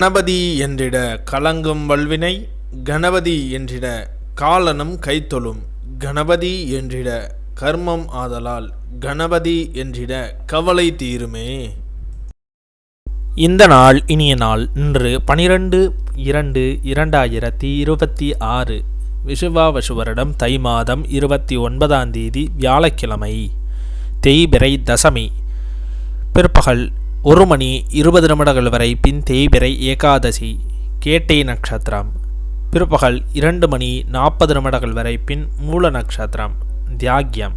கணபதி என்றிட கலங்கும் வல்வினை கணபதி என்றிட காலனும் கைத்தொழும் கணபதி என்றிட கர்மம் ஆதலால் கணபதி என்றிட கவலை தீருமே. இந்த நாள் இனிய நாள். இன்று பனிரெண்டு இரண்டு இரண்டாயிரத்தி இருபத்தி ஆறு விஷுவாவசு வருடம் தை மாதம் இருபத்தி ஒன்பதாம் தேதி வியாழக்கிழமை தேய்பிரை தசமி. பிற்பகல் ஒரு மணி இருபது நிமிடங்கள் வரை பின் தேய்பிரை ஏகாதசி கேட்டை நட்சத்திரம். பிற்பகல் இரண்டு மணி நாற்பது நிமிடங்கள் வரை பின் மூல நட்சத்திரம் தியாகியம்.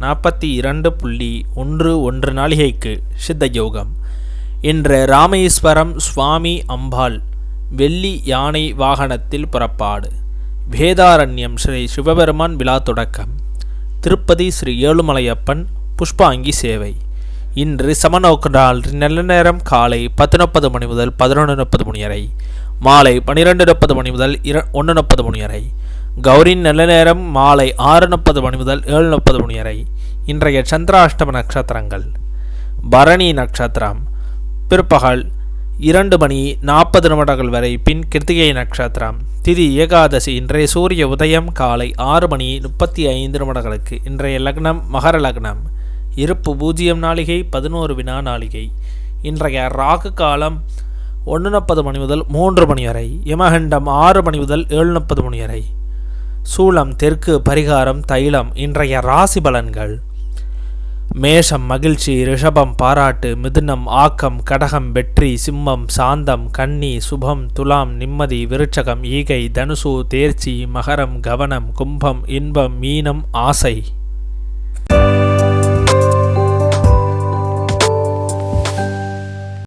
நாற்பத்தி இரண்டு புள்ளி ஒன்று ஒன்று நாளிகைக்கு சித்த யோகம் இன்று ராமேஸ்வரம் சுவாமி அம்பாள் வெள்ளி யானை வாகனத்தில் புறப்பாடு. வேதாரண்யம் ஸ்ரீ சிவபெருமான் விழா தொடக்கம். திருப்பதி ஸ்ரீ ஏழுமலையப்பன் புஷ்பாங்கி சேவை. இன்று சமநோக்கு நாள் நல்ல நேரம் காலை பத்து முப்பது மணி முதல் பதினொன்று முப்பது மணி வரை. மாலை பன்னிரெண்டு முப்பது மணி முதல் இர ஒன்று முப்பது மணி வரை. கௌரின் நல்ல நேரம் மாலை ஆறு முப்பது மணி முதல் ஏழு முப்பது மணி வரை. இன்றைய சந்திராஷ்டம நட்சத்திரங்கள். பரணி நட்சத்திரம். பிற்பகல் இரண்டு மணி நாற்பது நிமிடங்கள் வரை பின் கிருத்திகை நட்சத்திரம். திதி ஏகாதசி இன்றைய சூரிய உதயம் காலை ஆறு மணி முப்பத்தி ஐந்து நிமிடங்களுக்கு இன்றைய லக்னம் மகர லக்னம். இருப்பு பூஜ்ஜியம் நாளிகை பதினோரு வினா நாளிகை. இன்றைய ராகு காலம் ஒன்று முப்பது மணி முதல் மூன்று மணி வரை யமகண்டம் ஆறு மணி முதல் ஏழு முப்பது மணி வரை. சூளம் தெற்கு பரிகாரம் தைலம் இன்றைய ராசி பலன்கள். மேஷம் மகிழ்ச்சி ரிஷபம் பாராட்டு மிதுனம் ஆக்கம் கடகம் வெற்றி சிம்மம் சாந்தம் கன்னி சுபம் துலாம் நிம்மதி விருட்சகம் ஈகை தனுசு தேர்ச்சி மகரம் கவனம் கும்பம் இன்பம் மீனம் ஆசை.